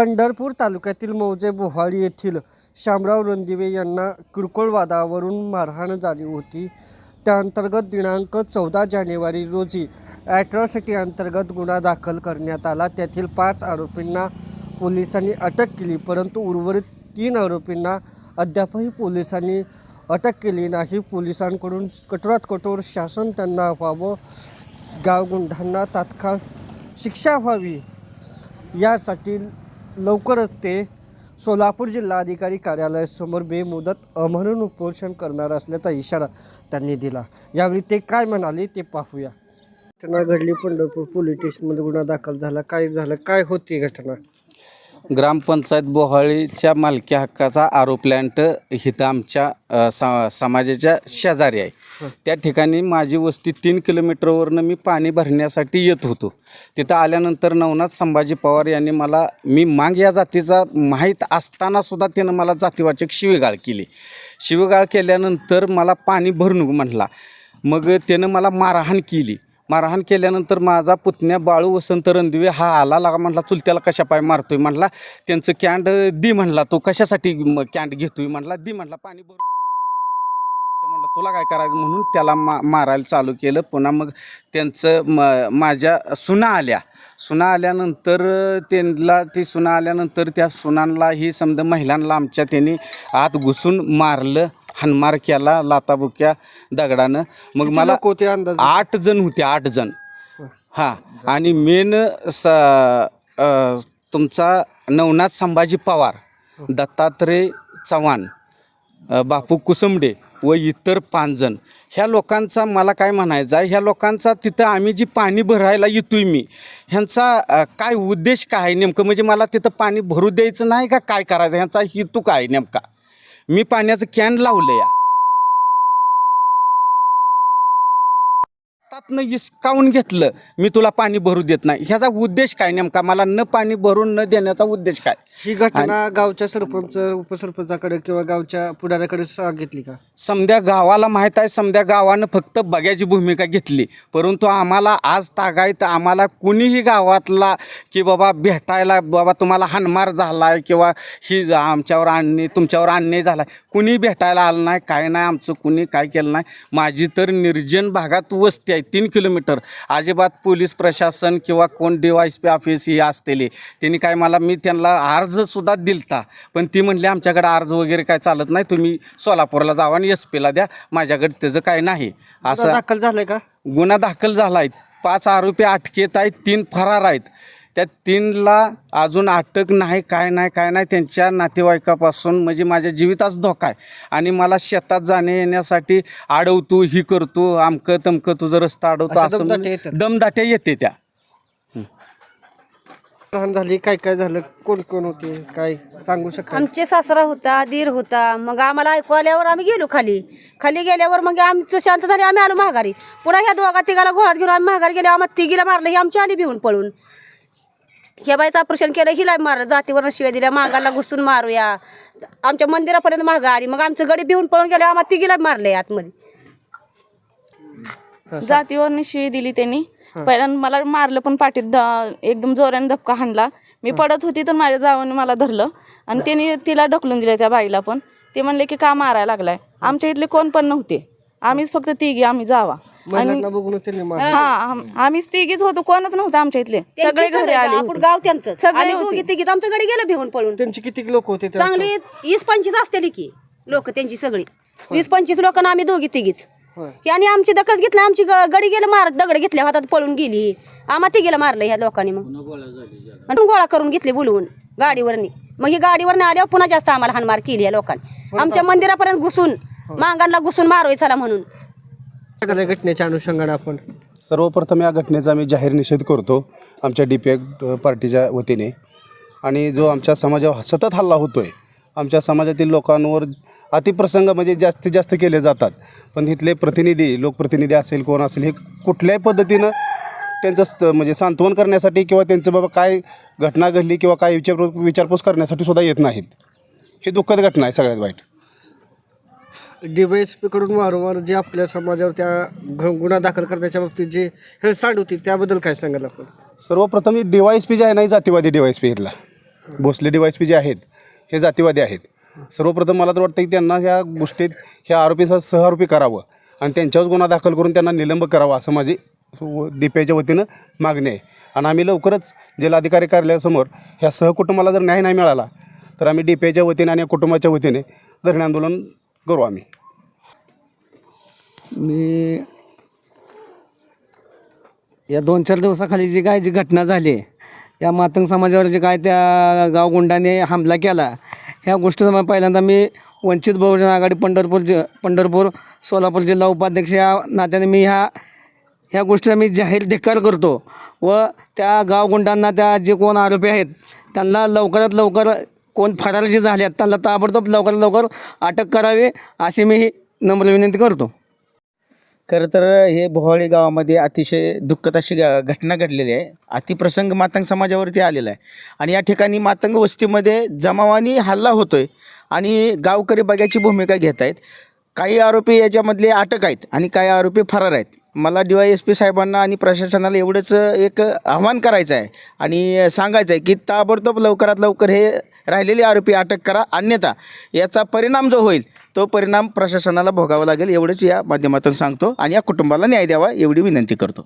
पंढरपूर तालुक्यातील मौजे बोहाळी येथील शामराव रणदिवे यांना किरकोळ वादावरून मारहाण झाली होती. त्याअंतर्गत दिनांक चौदा जानेवारी रोजी ॲट्रॉसिटी अंतर्गत गुन्हा दाखल करण्यात आला. त्यातील पाच आरोपींना पोलिसांनी अटक केली परंतु उर्वरित तीन आरोपींना अद्यापही पोलिसांनी अटक केली नाही. पोलिसांकडून कठोरात कठोर शासन त्यांना व्हावं गावगुंडांना तात्काळ शिक्षा व्हावी यासाठी लवकरच ते सोलापूर जिल्हाधिकारी कार्यालयासमोर बेमुदत अमरण उपोषण करणार असल्याचा इशारा त्यांनी दिला. यावेळी ते काय म्हणाले ते पाहूया. घटना घडली पंढरपूर पोलीस स्टेशनमध्ये गुन्हा दाखल झाला. काय झालं? काय होती घटना? ग्रामपंचायत बोहाळीच्या मालकी हक्काचा आरोप प्लॅन्ट इथं आमच्या सा समाजाच्या शेजारी आहे. त्या ठिकाणी माझी वस्ती तीन किलोमीटरवरनं मी पाणी भरण्यासाठी येत होतो. तिथं आल्यानंतर नवनाथ संभाजी पवार यांनी मला मी मांग या जातीचा माहीत असतानासुद्धा त्यानं मला जातीवाचक शिवेगाळ केली. शिवेगाळ केल्यानंतर मला पाणी भरणूक म्हणला. मग त्यानं मला मारहाण केली. मारहाण केल्यानंतर माझा पुतण्या बाळू वसंत रणदिवे हा आला लागा म्हटला चुलत्याला कशा पाय मारतोय? म्हटला त्यांचं कॅन्ड दी म्हणला तो कशासाठी कॅन्ड घेतोय? म्हटला दी म्हटला पाणी भर. म्हटलं तुला काय करायचं? म्हणून त्याला मा मारायला चालू केलं. पुन्हा मग त्यांचं म माझ्या सुना आल्या. सुना आल्यानंतर त्यांना ती सुना आल्यानंतर त्या सुनांना ही समजा महिलांना आमच्या त्यांनी आत घुसून मारलं. हानमार केला लाताबुक्या दगडानं. मग मला होते अंदाज? आठ जण होते आठ जण. हां. आणि मेन स अ, तुमचा नवनाथ संभाजी पवार दत्तात्रय चव्हाण अ, बापू कुसुंबडे व इतर पाच जण. ह्या लोकांचा मला काय म्हणायचं आहे ह्या लोकांचा तिथं आम्ही जी पाणी भरायला येतोय मी ह्यांचा अ, काय उद्देश काय आहे नेमकं? म्हणजे मला तिथं पाणी भरू द्यायचं नाही का? काय करायचं? ह्यांचा हेतू काय आहे नेमका? मी पाण्याचं कॅन लावलं या. तातनं इसकावून घेतलं मी तुला पाणी भरू देत नाही. ह्याचा उद्देश काय नेमका? मला न पाणी भरून न देण्याचा उद्देश काय? ही घटना गावच्या सरपंच उपसरपंचाकडे किंवा गावच्या पुढाऱ्याकडे सांगितली का? समद्या गावाला माहीत आहे समद्या गावानं फक्त बघायची भूमिका घेतली. परंतु आम्हाला आज तागायत आम्हाला कुणीही गावातला की बाबा भेटायला बाबा तुम्हाला हानमार झाला आहे किंवा ही आमच्यावर अन्याय तुमच्यावर अन्याय झाला आहे कुणी भेटायला आलं नाही काय नाही आमचं कुणी काय केलं नाही. माझी तर निर्जन भागात वस्ती आहे. तीन किलोमीटर. अजिबात पोलीस प्रशासन किंवा कोण डी वाय पी ऑफिस ही असलेली त्यांनी काय मला मी त्यांना अर्जसुद्धा दिलता. पण ती म्हणली आमच्याकडे अर्ज वगैरे काय चालत नाही. तुम्ही सोलापूरला जावा आणि एस पीला द्या. माझ्याकडे त्याचं काय नाही. असं दाखल झालाय का? गुन्हा दाखल झाला आहे पाच आरोपी अटकेत आहेत तीन फरार आहेत. त्या तीनला अजून अटक नाही काय नाही काय नाही. त्यांच्या नातेवाईकापासून म्हणजे माझ्या जीविताच धोका आहे. आणि मला शेतात जाणे येण्यासाठी अडवतो ही करतो आमकं तमकं तुझं रस्ता अडवतो असं दमदाट्या म्हणजे? दमदाट्या येते त्या. लहान झाली काय काय झालं? कोण कोण होते? काय सांगू शकता आमचे सासरा होता दीर होता. मग आम्हाला ऐकू आल्यावर आम्ही गेलो खाली. खाली गेल्यावर मग आमचं शांत झाले आम्ही आलो महागारी पुन्हा ह्या दोघा तिघाला घोळात घेऊन आम्ही महागारी गेलो. आम्हाला तिघीला मारलं ही आमची आली भिवून पळून. ह्या बाईचं ऑपरेशन केलं हिला मार जातीवर शिव्या दिल्या मागाला घुसून मारूया. आमच्या मंदिरापर्यंत महागा आली. मग आमचं गडी भिवून पळून गेले आम्हाला तिघीला मारले आतमध्ये. जातीवरनी शिवी दिली त्यांनी. पहिल्यांदा मला मारलं पण पाठीत द- एकदम जोराने धपका हाणला. मी पडत होती तर माझ्या जावाने मला धरलं. आणि त्यांनी तिला ढकलून दिलं त्या बाईला पण. ते म्हणले की का मारायला लागलाय? आमच्या इथले कोण पण नव्हते. आम्हीच फक्त तिघी आम्ही जावा. महिलांना बघूनच त्यांनी मार हा आम- आम्हीच तिघीच होतो. कोणच नव्हतं आमच्या इथले. सगळे घरी आले आपण होते. गाव त्यांचं. सगळे होते. दोघी तिघीत आमचं गडी गेलं भिवून पळून. त्यांची किती लोक होते त्या चांगली वीस पंचवीस असते की लोक त्यांची सगळी. वीस पंचवीस लोकांना आम्ही दोघी तिघीच. होय. आणि आमची दखल घेतली आमची ग- गडी गेलं मारत दगड घेतल्या हातात पळून गेली. आम्हा तिघीला मारलं ह्या लोकांनी मग. आणि गोळा करून घेतले बोलवून गाडीवरनी. मग ही गाडीवरनं आल्यावर पुन्हा जास्त आम्हाला हानमार केली या लोकांनी. आमच्या मंदिरापर्यंत घुसून मांगांना घुसून मारोय चला म्हणून. सगळ्या घटनेच्या अनुषंगाने आपण सर्वप्रथम या घटनेचा आम्ही जाहीर निषेध करतो आमच्या डी पी पार्टीच्या वतीने. आणि जो आमच्या समाजावर सतत हल्ला होतो आहे आमच्या समाजातील लोकांवर अतिप्रसंग म्हणजे जास्तीत जास्त केले जातात. पण इथले प्रतिनिधी लोकप्रतिनिधी असेल कोण असेल हे कुठल्याही पद्धतीनं त्यांचं स्त- म्हणजे सांत्वन करण्यासाठी किंवा त्यांचं बाबा काय घटना घडली किंवा काय विचार विचारपूस करण्यासाठी सुद्धा येत नाहीत. ही दुःखद घटना आहे सगळ्यात वाईट. डिवाय एस पीकडून वारंवार जे आपल्या समाजावर त्या घ- गुन्हा दाखल करण्याच्या बाबतीत जे हेळसांड होती त्याबद्दल काय सांगाल आपण? सर्वप्रथम ही वाय पी जे आहे नाही जातीवादी डी इथला. भोसले डी पी जे आहेत हे जातीवादी आहेत. सर्वप्रथम मला तर वाटतं की त्यांना ह्या गोष्टीत ह्या आरोपीचा सहआरोपी करावं आणि त्यांच्यावर गुन्हा दाखल करून त्यांना निलंब करावा असं माझी डी पी आयच्या वतीनं मागणी आहे. आणि आम्ही लवकरच जिल्हाधिकारी कार्यालयासमोर ह्या सहकुटुंबाला जर न्याय नाही मिळाला तर आम्ही डी पी आयच्या वतीने आणि या कुटुंबाच्या वतीने धरणे आंदोलन करू आम्ही. मी या दोन चार दिवसाखाली जी काय जी घटना झाली या मातंग समाजावर जे काय त्या गावगुंडाने हमला केला ह्या गोष्टीचा पहिल्यांदा मी वंचित बहुजन आघाडी पंढरपूर जि पंढरपूर सोलापूर जिल्हा उपाध्यक्ष या नात्याने मी ह्या ह्या गोष्टीला मी जाहीर धिक्कार करतो व त्या गावगुंडांना त्या जे कोण आरोपी आहेत त्यांना लवकरात लवकर कोण फरार जे झाले आहेत त्यांना ताबडतोब लवकरात लवकर अटक करावी अशी मी नम्र विनंती करतो. खरं तर हे भोवाळी गावामध्ये अतिशय दुःखद अशी घटना घडलेली आहे. अतिप्रसंग मातंग समाजावरती आलेला आहे. आणि या ठिकाणी मातंग वस्तीमध्ये जमावानी हल्ला होतो आहे आणि गावकरी बघायची भूमिका घेत आहेत काही आरोपी याच्यामधले अटक आहेत आणि काही आरोपी फरार आहेत. मला डी वाय एस पी साहेबांना आणि प्रशासनाला एवढंच एक आव्हान करायचं आहे आणि सांगायचं आहे की ताबडतोब लवकरात लवकर हे राहिलेले आरोपी अटक करा अन्यथा याचा परिणाम जो होईल तो परिणाम प्रशासनाला भोगावा लागेल एवढंच या माध्यमातून सांगतो आणि या कुटुंबाला न्याय द्यावा एवढी विनंती करतो.